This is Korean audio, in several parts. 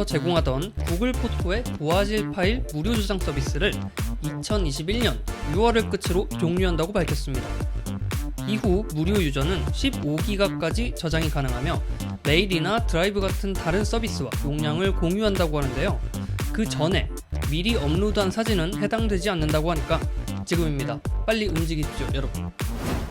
구글에서 제공하던 구글 포토의 고화질 파일 무료 저장 서비스를 2021년 6월을 끝으로 종료한다고 밝혔습니다. 이후 무료 유저는 15기가까지 저장이 가능하며 메일이나 드라이브 같은 다른 서비스와 용량을 공유한다고 하는데요. 그 전에 미리 업로드한 사진은 해당되지 않는다고 하니까 지금입니다. 빨리 움직이십시오, 여러분.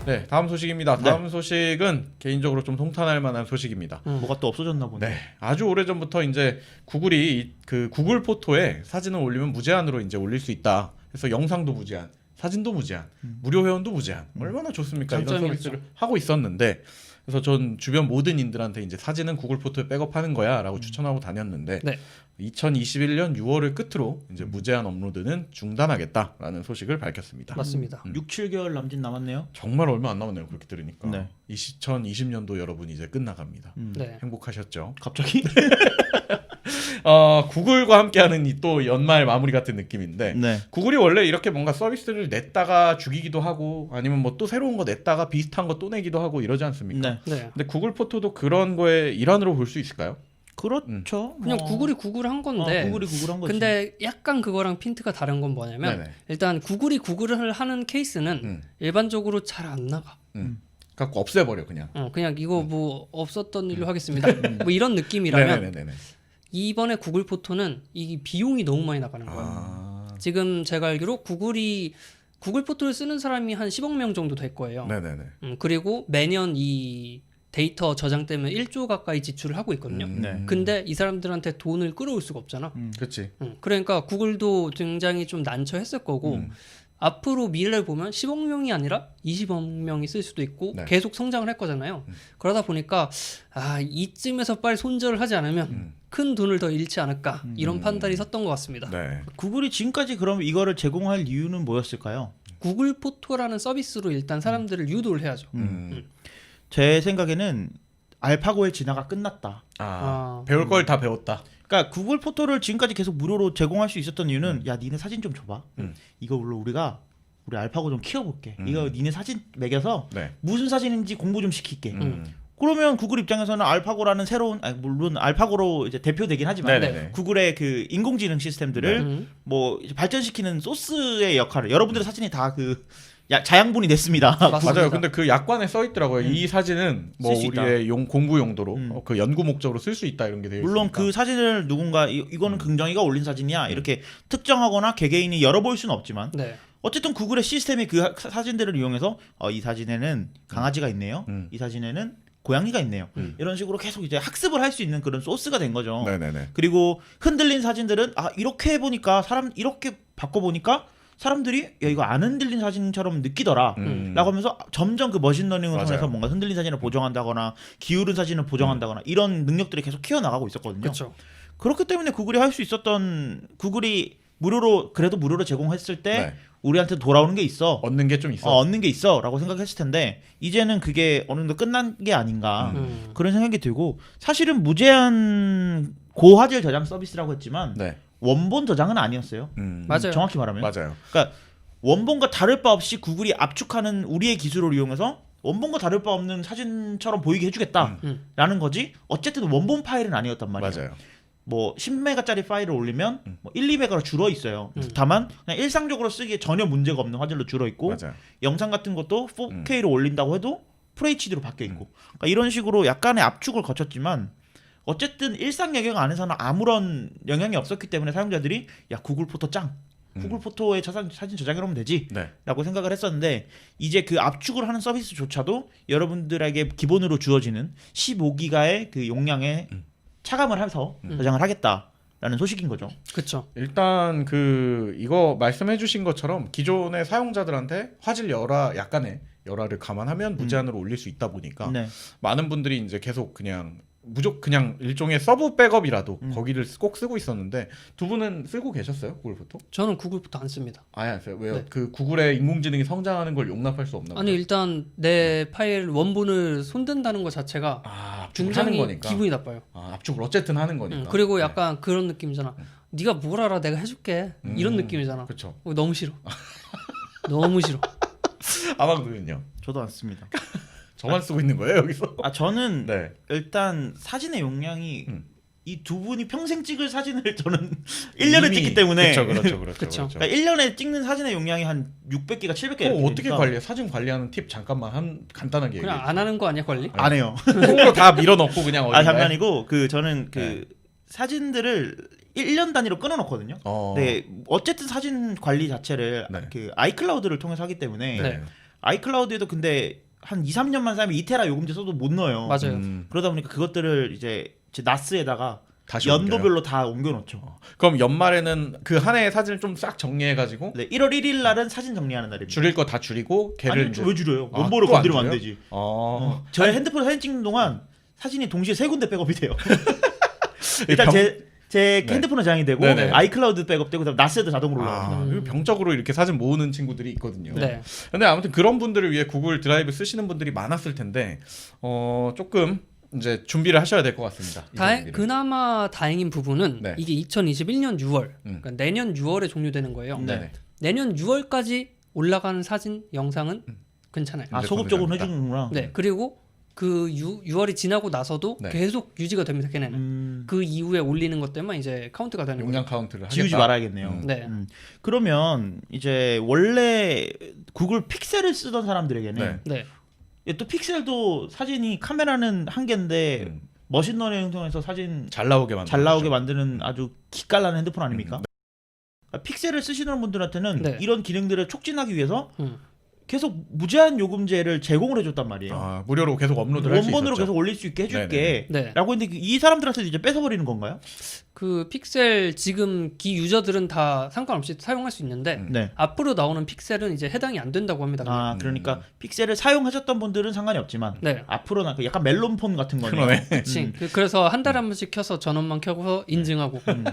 네, 다음 소식입니다. 네. 다음 소식은 개인적으로 좀 통탄할 만한 소식입니다. 음. 뭐가 또 없어졌나 보네. 네, 아주 오래 전부터 이제 구글이 이- 그 구글 포토에 사진을 올리면 무제한으로 이제 올릴 수 있다. 그래서 영상도 무제한, 사진도 무제한, 무료 회원도 무제한. 얼마나 좋습니까? 이런 장점이었죠. 서비스를 하고 있었는데, 그래서 전 주변 모든 인들한테 이제 사진은 구글 포토에 백업하는 거야라고 추천하고 다녔는데, 네. 2021년 6월을 끝으로 이제 무제한 업로드는 중단하겠다라는 소식을 밝혔습니다. 맞습니다. 음. 6, 7개월 남짓 남았네요. 정말 얼마 안 남았네요. 그렇게 들으니까. 네. 2020년도 여러분 이제 끝나갑니다. 음. 네. 행복하셨죠? 갑자기? 어, 구글과 함께하는 이 또 연말 마무리 같은 느낌인데 네. 구글이 원래 이렇게 뭔가 서비스를 냈다가 죽이기도 하고 아니면 뭐 또 새로운 거 냈다가 비슷한 거 또 내기도 하고 이러지 않습니까? 네. 네. 근데 구글 포토도 그런 거의 일환으로 볼 수 있을까요? 그렇죠. 그냥 뭐. 구글이 구글한 건데 어, 구글이 구글한 거지. 근데 약간 그거랑 핀트가 다른 건 뭐냐면 네네. 일단 구글이 구글을 하는 케이스는 음. 일반적으로 잘 안 나가. 갖고 없애버려 그냥. 어, 그냥 이거 뭐 없었던 일로 하겠습니다. 뭐 이런 느낌이라면 음. 네네네네. 이번에 구글 포토는 이 비용이 너무 많이 나가는 거예요. 아. 지금 제가 알기로 구글이 구글 포토를 쓰는 사람이 한 10억 명 정도 될 거예요. 네네네. 음, 그리고 매년 이 데이터 저장 때문에 1조 가까이 지출을 하고 있거든요. 음. 네. 근데 이 사람들한테 돈을 끌어올 수가 없잖아. 음. 그렇지. 음, 그러니까 구글도 굉장히 좀 난처했을 거고 음. 앞으로 미래를 보면 10억 명이 아니라 20억 명이 쓸 수도 있고 네. 계속 성장을 할 거잖아요. 음. 그러다 보니까 아 이쯤에서 빨리 손절을 하지 않으면 음. 큰 돈을 더 잃지 않을까 이런 음. 판단이 섰던 것 같습니다. 네. 구글이 지금까지 그럼 이거를 제공할 이유는 뭐였을까요? 구글 포토라는 서비스로 일단 사람들을 유도를 해야죠. 음. 제 생각에는 알파고의 진화가 끝났다. 아, 아. 배울 걸 다 배웠다. 그러니까 구글 포토를 지금까지 계속 무료로 제공할 수 있었던 이유는 야 니네 사진 좀 줘봐. 음. 이거 물론 우리가 우리 알파고 좀 키워볼게. 음. 이거 니네 사진 매겨서 네. 무슨 사진인지 공부 좀 시킬게. 음. 그러면 구글 입장에서는 알파고라는 새로운 아니, 물론 알파고로 이제 대표되긴 하지만 네네네. 구글의 그 인공지능 시스템들을 음. 뭐 이제 발전시키는 소스의 역할을 여러분들의 사진이 다 그 자양분이 됐습니다. 맞아요. 근데 그 약관에 써 있더라고요. 이 사진은 뭐 쓸수 있다. 우리의 용 공부 용도로 음. 어, 그 연구 목적으로 쓸 수 있다 이런 게 되어 물론 있으니까. 그 사진을 누군가 이, 이거는 긍정이가 올린 사진이야 이렇게 특정하거나 개개인이 열어볼 수는 없지만 네. 어쨌든 구글의 시스템이 그 하- 사진들을 이용해서 어, 이 사진에는 강아지가 있네요. 음. 이 사진에는 고양이가 있네요. 음. 이런 식으로 계속 이제 학습을 할 수 있는 그런 소스가 된 거죠. 네네네. 그리고 흔들린 사진들은 아 이렇게 해보니까 사람 이렇게 바꿔보니까 사람들이 야 이거 안 흔들린 사진처럼 느끼더라. 음. 라고 하면서 점점 그 머신러닝을 맞아요. 통해서 뭔가 흔들린 사진을 보정한다거나 기울은 사진을 보정한다거나 이런 능력들이 계속 키워나가고 있었거든요. 그렇죠. 그렇기 때문에 구글이 할 수 있었던 구글이 무료로 그래도 무료로 제공했을 때 네. 우리한테 돌아오는 게 있어. 얻는 게 좀 있어. 어, 얻는 게 있어라고 생각했을 텐데 이제는 그게 어느 정도 끝난 게 아닌가 음. 그런 생각이 들고 사실은 무제한 고화질 저장 서비스라고 했지만 네. 원본 저장은 아니었어요. 음. 맞아요. 정확히 말하면 맞아요. 그러니까 원본과 다를 바 없이 구글이 압축하는 우리의 기술을 이용해서 원본과 다를 바 없는 사진처럼 보이게 해주겠다라는 음. 거지. 어쨌든 원본 파일은 아니었단 말이에요. 맞아요. 뭐 10메가짜리 파일을 올리면 음. 뭐 1, 2메가로 줄어 있어요. 음. 다만 그냥 일상적으로 쓰기에 전혀 문제가 없는 화질로 줄어 있고 맞아요. 영상 같은 것도 음. 4K로 올린다고 해도 FHD로 바뀌어 있고 그러니까 이런 식으로 약간의 압축을 거쳤지만 어쨌든 일상 영역 안에서는 아무런 영향이 없었기 때문에 사용자들이 야 구글 포토 짱 음. 구글 포토에 사진 저장해 놓으면 되지 네. 라고 생각을 했었는데 이제 그 압축을 하는 서비스조차도 여러분들에게 기본으로 주어지는 15기가의 그 용량에 음. 차감을 해서 음. 저장을 하겠다라는 소식인 거죠. 그렇죠. 일단 그 이거 말씀해 주신 것처럼 기존의 사용자들한테 화질 열화 약간의 열화를 감안하면 무제한으로 올릴 수 있다 보니까 네. 많은 분들이 이제 계속 그냥 무조 그냥 일종의 서브 백업이라도 음. 거기를 꼭 쓰고 있었는데 두 분은 쓰고 계셨어요 구글 포토? 저는 구글 포토 안 씁니다. 아예 안 써요. 왜요? 네. 그 구글의 인공지능이 성장하는 걸 용납할 수 없나? 아니 보다. 일단 내 파일 원본을 손댄다는 것 자체가 아 압축을 하는 거니까. 기분이 나빠요. 아, 압축을 어쨌든 하는 거니까. 음, 그리고 약간 그런 느낌이잖아. 네가 뭘 알아? 내가 해줄게. 음. 이런 느낌이잖아. 그렇죠. 어, 너무 싫어. 너무 싫어. 아마도는요. 저도 안 씁니다. 저만 쓰고 있는 거예요 여기서? 아 저는 네. 일단 사진의 용량이 음. 이 두 분이 평생 찍을 사진을 저는 1년에 이미- 찍기 때문에 그렇죠, 그렇죠, 그렇죠. 그쵸. 그렇죠. 그러니까 1년에 찍는 사진의 용량이 한 600개가 700개 그거 이렇게 어떻게 되니까 관리해? 사진 관리하는 팁 잠깐만 한 간단하게 얘기해. 그냥 안 하는 거 아니야 관리? 안 해요. 통으로 다 밀어넣고 그냥 어디 아 장난이고 그 저는 그 네. 사진들을 1년 단위로 끊어 놓거든요. 어. 네, 어쨌든 사진 관리 자체를 네. 그 아이클라우드를 통해서 하기 때문에 네. 아이클라우드에도 근데 한 2, 3년만 쌓이면 2테라 요금제 써도 못 넣어요. 맞아요. 음, 그러다 보니까 그것들을 이제 제 나스에다가 다시? 연도별로 다 옮겨놓죠. 그럼 연말에는 그 한 해의 사진을 좀 싹 정리해가지고 네, 1월 1일 날은 사진 정리하는 날입니다. 줄일 거 다 줄이고 걔를 아니 이제 왜 줄여요? 아, 원본을 또안 건드리면 안 줄여요? 되지. 어. 어. 제 핸드폰 사진 찍는 동안 사진이 동시에 세 군데 백업이 돼요. 이 일단 병- 제, 제 네. 핸드폰은 저장이 되고 네네. 아이클라우드 백업되고 그다음 나스에도 자동으로 올라갑니다. 아, 병적으로 이렇게 사진 모으는 친구들이 있거든요. 네. 근데 아무튼 그런 분들을 위해 구글 드라이브 쓰시는 분들이 많았을 텐데 어 조금 이제 준비를 하셔야 될 것 같습니다. 이 다, 사진들이. 그나마 다행인 부분은 네. 이게 2021년 6월, 음. 그러니까 내년 6월에 종료되는 거예요. 네네. 내년 6월까지 올라가는 사진, 영상은 음. 괜찮아요. 아 소급적으로. 해주는구나. 네, 그리고 그 6, 6월이 지나고 나서도 네. 계속 유지가 됩니다. 걔네는 음, 그 이후에 올리는 것 때문에 이제 카운트가 되는 거예요. 용량 카운트를 하겠다. 지우지 말아야겠네요. 음. 네, 음. 그러면 이제 원래 구글 픽셀을 쓰던 사람들에게는 네. 네, 또 픽셀도 사진이 카메라는 한 개인데 음. 머신러닝 통해서 사진 잘 나오게 만들. 잘 나오게 만드는 아주 기깔나는 핸드폰 아닙니까? 음. 그러니까 픽셀을 쓰시는 분들한테는 네. 이런 기능들을 촉진하기 위해서 음. 계속 무제한 요금제를 제공을 해줬단 말이에요. 아, 무료로 계속 업로드를 할수 원본으로 있었죠. 계속 올릴 수 있게 해줄게. 네. 라고 했는데 이 사람들한테 이제 뺏어버리는 건가요? 그 픽셀 지금 기 유저들은 다 상관없이 사용할 수 있는데 음. 네. 앞으로 나오는 픽셀은 이제 해당이 안 된다고 합니다. 아 음. 그러니까 픽셀을 사용하셨던 분들은 상관이 없지만 네. 앞으로는 그 약간 멜론폰 같은 거네요. 그러네. 그치. 음. 그- 그래서 한 달에 한 번씩 켜서 전원만 켜고 인증하고. 음.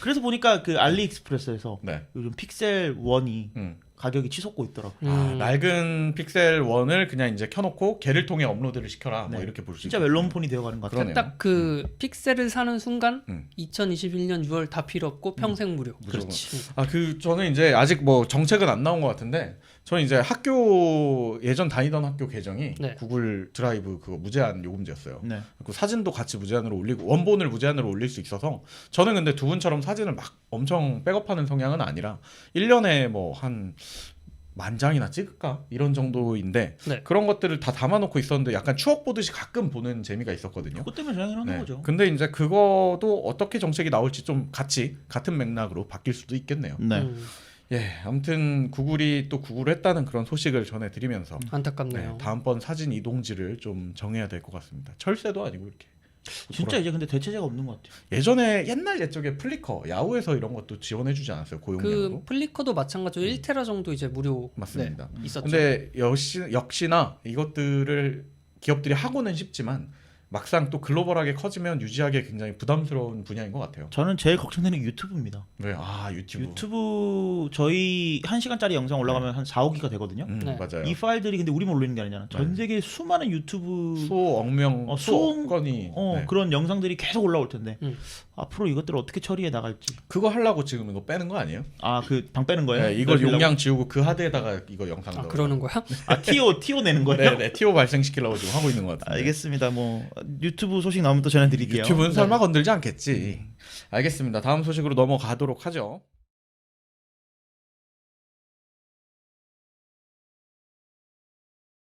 그래서 보니까 그 알리익스프레스에서 네. 요즘 픽셀 1이 음. 가격이 치솟고 있더라고요. 아, 음. 낡은 픽셀 1을 그냥 이제 켜놓고 걔를 통해 업로드를 시켜라. 뭐 네. 이렇게 볼 수 진짜 있겠네요. 멜론폰이 되어가는 것 같아요. 그러네요. 딱 그 픽셀을 사는 순간 음. 2021년 6월 다 필요 없고 평생 무료. 무조건. 그렇지. 아, 그 저는 이제 아직 뭐 정책은 안 나온 것 같은데 저는 이제 학교 예전 다니던 학교 계정이 네. 구글 드라이브 그거 무제한 요금제였어요. 네. 그 사진도 같이 무제한으로 올리고 원본을 무제한으로 올릴 수 있어서 저는 근데 두 분처럼 사진을 막 엄청 백업하는 성향은 아니라 1년에 뭐한 만 장이나 찍을까 이런 정도인데 네. 그런 것들을 다 담아놓고 있었는데 약간 추억 보듯이 가끔 보는 재미가 있었거든요. 그것 때문에 저장을 하는 네. 거죠. 근데 이제 그거도 어떻게 정책이 나올지 좀 같이 같은 맥락으로 바뀔 수도 있겠네요. 네. 음, 예, 아무튼 구글이 또 구글을 했다는 그런 소식을 전해드리면서 네, 안타깝네요. 다음번 사진 이동지를 좀 정해야 될 것 같습니다. 철새도 아니고 이렇게. 진짜 이제 근데 대체제가 없는 것 같아요. 예전에 옛날 옛적에 플리커 야후에서 이런 것도 지원해주지 않았어요 고용량으로 그 플리커도 마찬가지로 1테라 정도 이제 무료 맞습니다. 네, 있었죠. 근데 역시 역시나 이것들을 기업들이 하고는 싶지만 막상 또 글로벌하게 커지면 유지하기 굉장히 부담스러운 분야인 것 같아요. 저는 제일 걱정되는 게 유튜브입니다. 왜? 아 유튜브. 유튜브 저희 1시간짜리 영상 올라가면 한 4, 5기가 되거든요. 음, 네. 맞아요. 이 파일들이 근데 우리만 올리는 게 아니잖아. 전 네. 세계 수많은 유튜브 수억 명, 어, 수억 수억- 건이 어, 네. 그런 영상들이 계속 올라올 텐데 음. 앞으로 이것들을 어떻게 처리해 나갈지. 그거 하려고 지금 이거 빼는 거 아니에요? 아 그 방 빼는 거예요? 네, 넓히려고? 용량 지우고 그 하드에다가 이거 영상 아 넣어. 그러는 거야? 아 티오 티오 내는 거예요? 네, 네, 티오 발생시키려고 지금 하고 있는 것 같은데. 알겠습니다. 뭐 유튜브 소식 나오면 또 전해드릴게요. 유튜브는 설마 네. 건들지 않겠지. 알겠습니다. 다음 소식으로 넘어가도록 하죠.